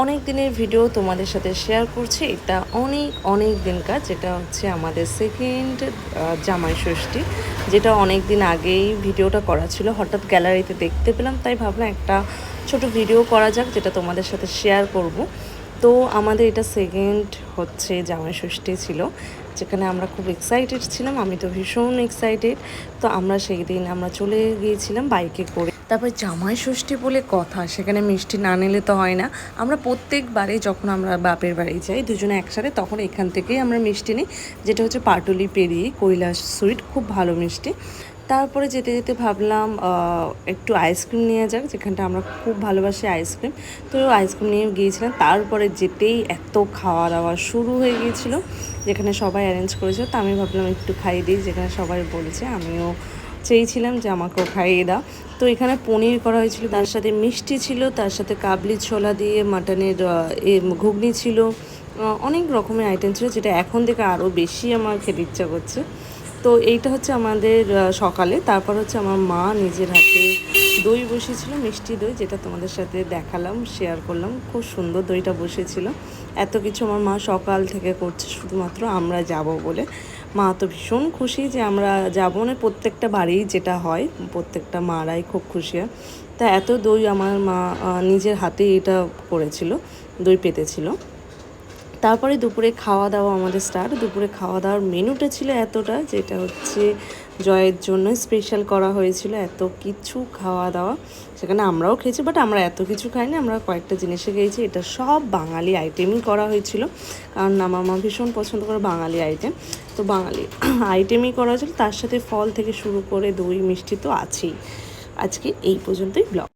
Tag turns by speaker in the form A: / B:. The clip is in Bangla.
A: অনেক দিনের ভিডিও তোমাদের সাথে শেয়ার করছি। এটা অনেক অনেক দিন কাজ। যেটা হচ্ছে আমাদের সেকেন্ড জামাই ষষ্ঠী, যেটা অনেক দিন আগেই ভিডিওটা করা ছিল। হঠাৎ গ্যালারিতে দেখতে পেলাম, তাই ভাবলাম একটা ছোট ভিডিও করা যাক, যেটা তোমাদের সাথে শেয়ার করব। তো আমাদের এটা সেকেন্ড হচ্ছে জামাই ষষ্ঠী ছিল, যেখানে আমরা খুব এক্সাইটেড ছিলাম, আমি তো ভীষণ এক্সাইটেড তো আমরা সেই দিন আমরা চলে গিয়েছিলাম বাইকে করে। তারপর জামাই ষষ্ঠী বলে কথা, সেখানে মিষ্টি না নিলে তো হয় না। আমরা প্রত্যেকবারে যখন আমরা বাপের বাড়ি যাই, দুজনে একসাথে, তখন এখান থেকেই আমরা মিষ্টি নিই, যেটা হচ্ছে পাটুলি পেরিয়ে কৈলাস সুইট, খুব ভালো মিষ্টি। তারপরে যেতে যেতে ভাবলাম একটু আইসক্রিম নিয়ে যাক, যেখানটা আমরা খুব ভালোবাসি আইসক্রিম। তো আইসক্রিম নিয়ে গিয়েছিলাম, তারপরে যেতেই এত খাওয়া দাওয়া শুরু হয়ে গিয়েছিল, যেখানে সবাই অ্যারেঞ্জ করেছিল। তো আমি ভাবলাম একটু খাইয়ে দিই, যেখানে সবাই বলেছে, আমিও চেয়েছিলাম যে আমাকেও খাইয়ে দাও। তো এখানে পনির করা হয়েছিল, তার সাথে মিষ্টি ছিল, তার সাথে কাবলি ছোলা দিয়ে, মাটনের ঘুগনি ছিল অনেক রকমের আইটেম ছিল, যেটা এখন থেকে আরও বেশি আমার খেতে ইচ্ছা করছে। তো এইটা হচ্ছে আমাদের সকালে। তারপর হচ্ছে আমার মা নিজের হাতে দই বসেছিল মিষ্টি দই, যেটা তোমাদের সাথে দেখালাম শেয়ার করলাম। খুব সুন্দর দইটা বসেছিল। এত কিছু আমার মা সকাল থেকে করছে, শুধুমাত্র আমরা যাব বলে। মা তো ভীষণ খুশি যে আমরা যাব না, প্রত্যেকটা বাড়ি যেটা হয়, প্রত্যেকটা মারাই খুব খুশি হয়। তা এত দই আমার মা নিজের হাতে এটা করেছিল, দই পেতেছিল। তারপরে দুপুরে খাওয়া দাওয়া আমাদের স্টার্ট দুপুরে খাওয়া দাওয়ার মেনুটা ছিল এতটা যেটা হচ্ছে জয়ের জন্য স্পেশাল করা হয়েছিল, এত কিছু খাওয়া দাওয়া। সেখানে আমরাও খেয়েছি বাট আমরা এত কিছু খাইনি, আমরা কয়েকটা জিনিসে খেয়েছি। এটা সব বাঙালি আইটেমই করা হয়েছিল, কারণ আমার মা ভীষণ পছন্দ করে বাঙালি আইটেম তো বাঙালি আইটেমই করা হয়েছিল, তার সাথে ফল থেকে শুরু করে দই মিষ্টি তো আছেই। আজকে এই পর্যন্তই ব্লগ